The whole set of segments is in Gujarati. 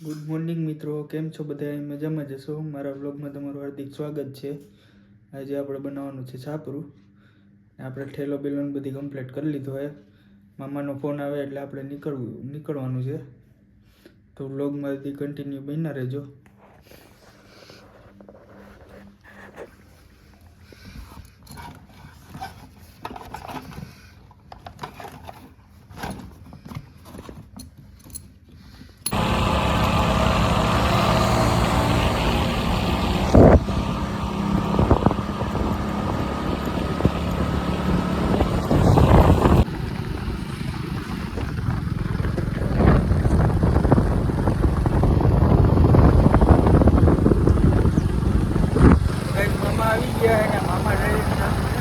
ગુડ મોર્નિંગ મિત્રો. કેમ છો બધા મજામાં જશો મારા વ્લોગમાં તમારું હાર્દિક સ્વાગત છે. આજે આપણે બનાવવાનું છે છાપરું. આપણે ઠેલો બેલો બધી કમ્પ્લીટ કરી લીધો હોય મામાનો ફોન આવે એટલે આપણે નીકળવું, નીકળવાનું છે. તો વ્લોગમાંથી કન્ટિન્યુ બન્યા રહેજો Guys, મામા આવી ગયા અને મામા ડ્રાઇવિંગ ચાલુ છે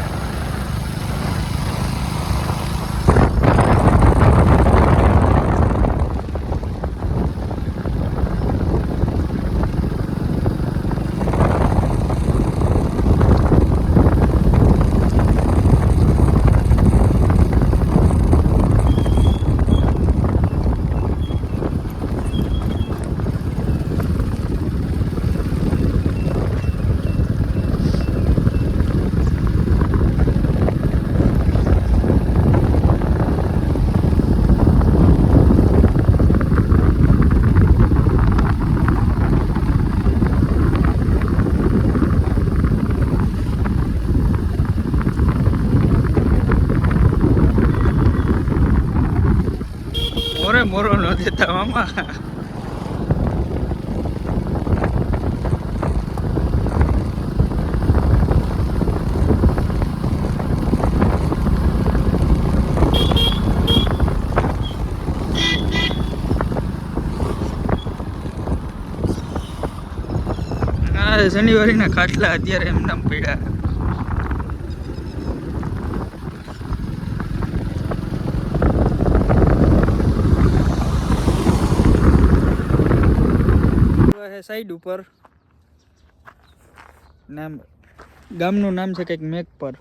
મોરે મોરો ન દેતા મામા હા શનિવારીના ખાટલા અત્યારે એમ નામ પડ્યા છે સાઈડ ઉપર. નામ, ગામનું નામ છે કંઈક મેક પર.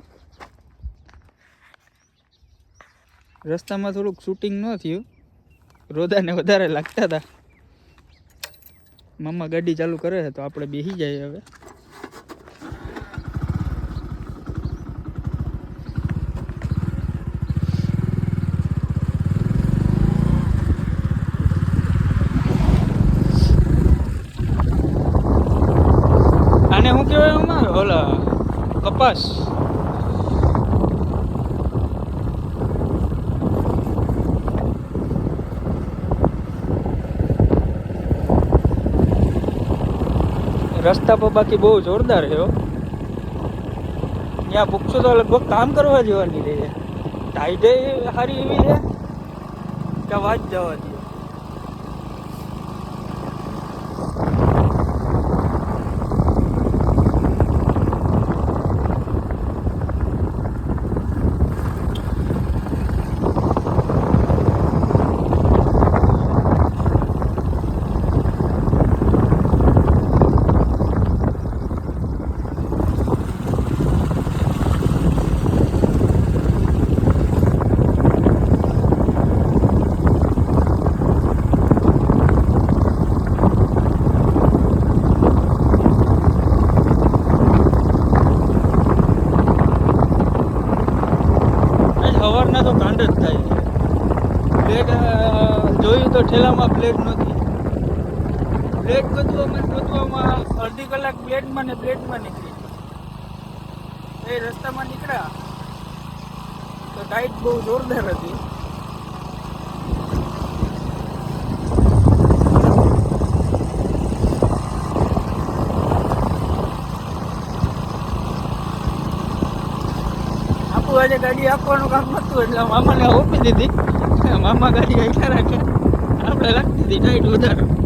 રસ્તામાં થોડુંક શૂટિંગ ન થયું. રોદાને વધારે લાગતા હતા. મામા ગાડી ચાલુ કરે છે તો આપણે બેસી જઈએ હવે. ઓલા કપાસ રસ્તા પર બાકી બહુ જોરદાર છે ત્યાં પૂછશો તો લગભગ કામ કરવા જેવાની રહે. ટાઈડે સારી એવી છે કે વાત જવા દે. આજ તો કાંડ જ થાય છે. પ્લેટ જોયું તો ઠેલામાં પ્લેટ નથી. પ્લેટ ગોતવામાં ગોતવામાં અડધી કલાક પ્લેટમાં ને પ્લેટમાં નીકળી એ રસ્તામાં નીકળ્યા. તો ટાઈટ બહુ જોરદાર હતી. આપું આજે ગાડી આપવાનું કામ નતું એટલે મામાને આપી દીધી. મામા ગાડી આટલા રાખે. આપણે રાખી દીધી ટાઈટ વધારે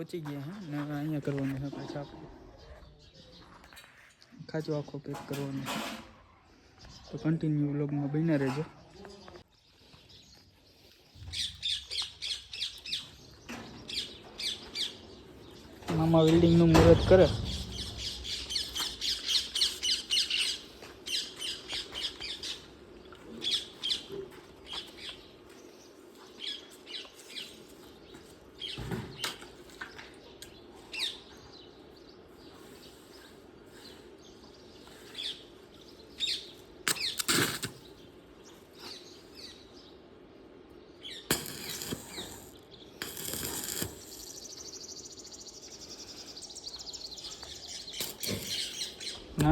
પહોંચી ગયા હા. ને અહીંયા કરવાનું છે પાછા આપણે. ખાચો આખો પેક કરવાનો. તો કન્ટિન્યુ વ્લોગમાં બન્યા રહેજો. મામા વેલ્ડિંગનું મુહૂર્ત કરે.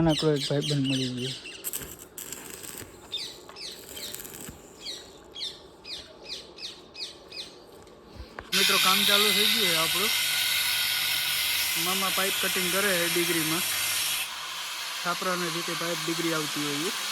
નાનકડો એક ભાઈબંધ મળી ગયો. મિત્રો, કામ ચાલુ થઈ ગયું આપણું. મામા પાઇપ કટિંગ કરે ડિગ્રીમાં. છાપરાને રીતે પાઇપ ડિગ્રી આવતી હોય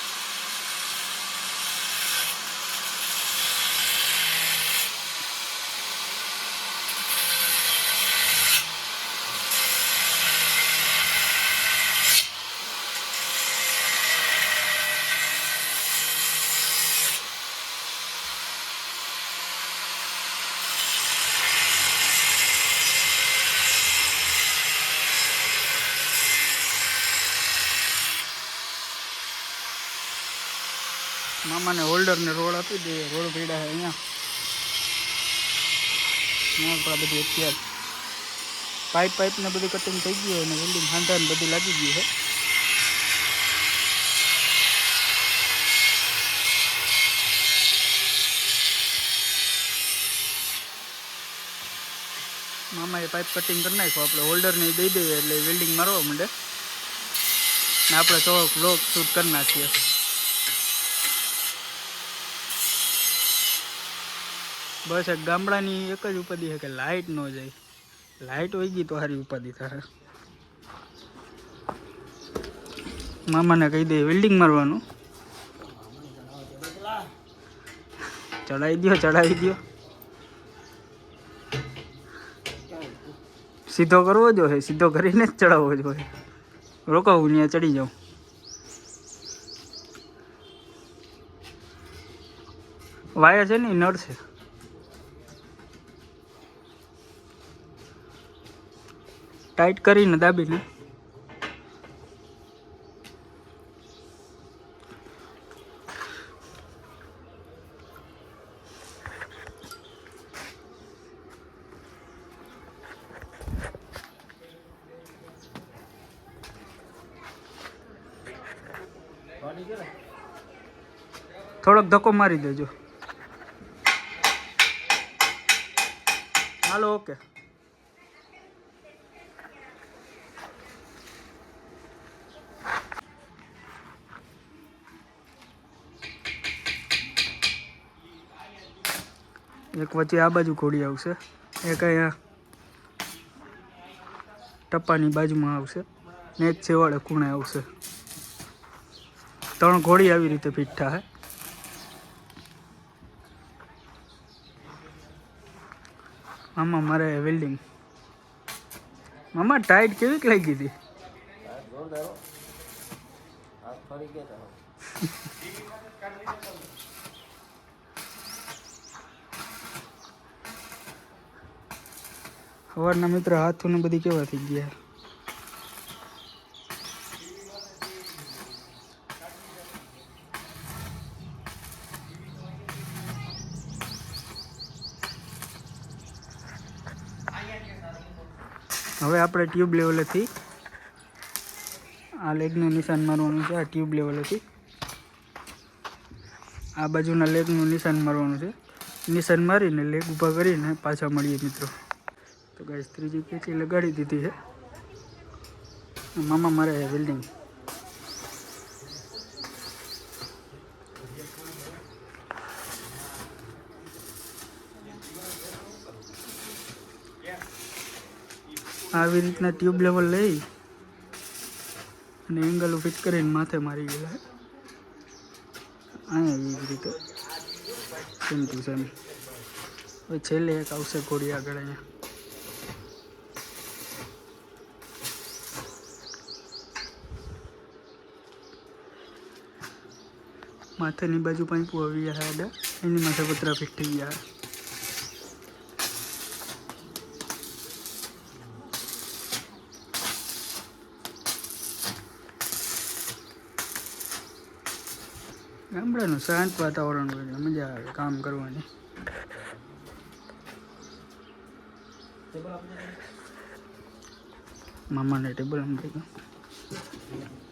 મામાને હોલ્ડરને રોડ આપી દે રોડ પડ્યા છે અહીંયા. અહીંયા બધી અત્યારે પાઇપ પાઇપ ને બધું કટિંગ થઈ ગયું અને વેલ્ડિંગ હાંધા ને બધી લાગી ગયું છે. મામાએ પાઇપ કટિંગ કરી નાખ્યો. આપણે હોલ્ડરને દઈ દઈએ એટલે વેલ્ડિંગ મારવા માંડે. ને આપણે થોડોક બ્લોક શૂટ કરી નાખીએ. બસ ગામડાની એક જ ઉપાધિ છે કે લાઇટ ન જાય. લાઇટ હોય ગઈ તો સારી ઉપાધિ તારે મામાને કહી દે વેલ્ડિંગ મારવાનું. ચડાવી દો ચડાવી દો સીધો કરવો જોઈએ સીધો કરીને જ ચડાવવો જોઈએ રોકાવું ત્યાં ચડી જાઉં. વાયર છે ને નળ છે. ટાઈટ કરીને દાબીને થોડોક ધક્કો મારી દેજો. હાલો ઓકે એક વચ્ચે આ બાજુ ઘોડી આવશે. એક અહીંયા ટપ્પાની બાજુમાં આવશે. ને એક છેવાડે ખૂણે આવશે. ત્રણ ઘોડી આવી રીતે ફિટ થાય મામા મારે વેલ્ડિંગ. મામા ટાઈટ કેવી લાગી હતી? સવારના મિત્ર હાથોને બધી કેવા થઈ ગયા. હવે આપણે ટ્યુબ લેવલેથી આ લેગનું નિશાન મારવાનું છે, આ ટ્યુબ લેવલેથી આ બાજુના લેગનું નિશાન મારવાનું છે. નિશાન મારીને લેગ ઊભા કરીને પાછા મળીએ મિત્રો. તો ગાઈસ ત્રીજી કેચી લગાડી દીધી છે. મામા મારે વેલ્ડિંગ આવી રીતના ટ્યુબ લેવલ લઈ અને એંગલ ફિટ કરીને માથે મારી ગયેલા અહીંયા એવી રીતે. સેમ ટુ સેમ હવે છેલ્લે એક આવશે ઘોડી આગળ અહીંયા. માથાની બાજુ પાઇપો આવી ગયા આડા એની માથે પતરા ફિટ થઈ ગયા ગામડાનું શાંત વાતાવરણ હોય એટલે મજા આવે કામ કરવાની મામાને ટેબલ અંબાઈ ગયું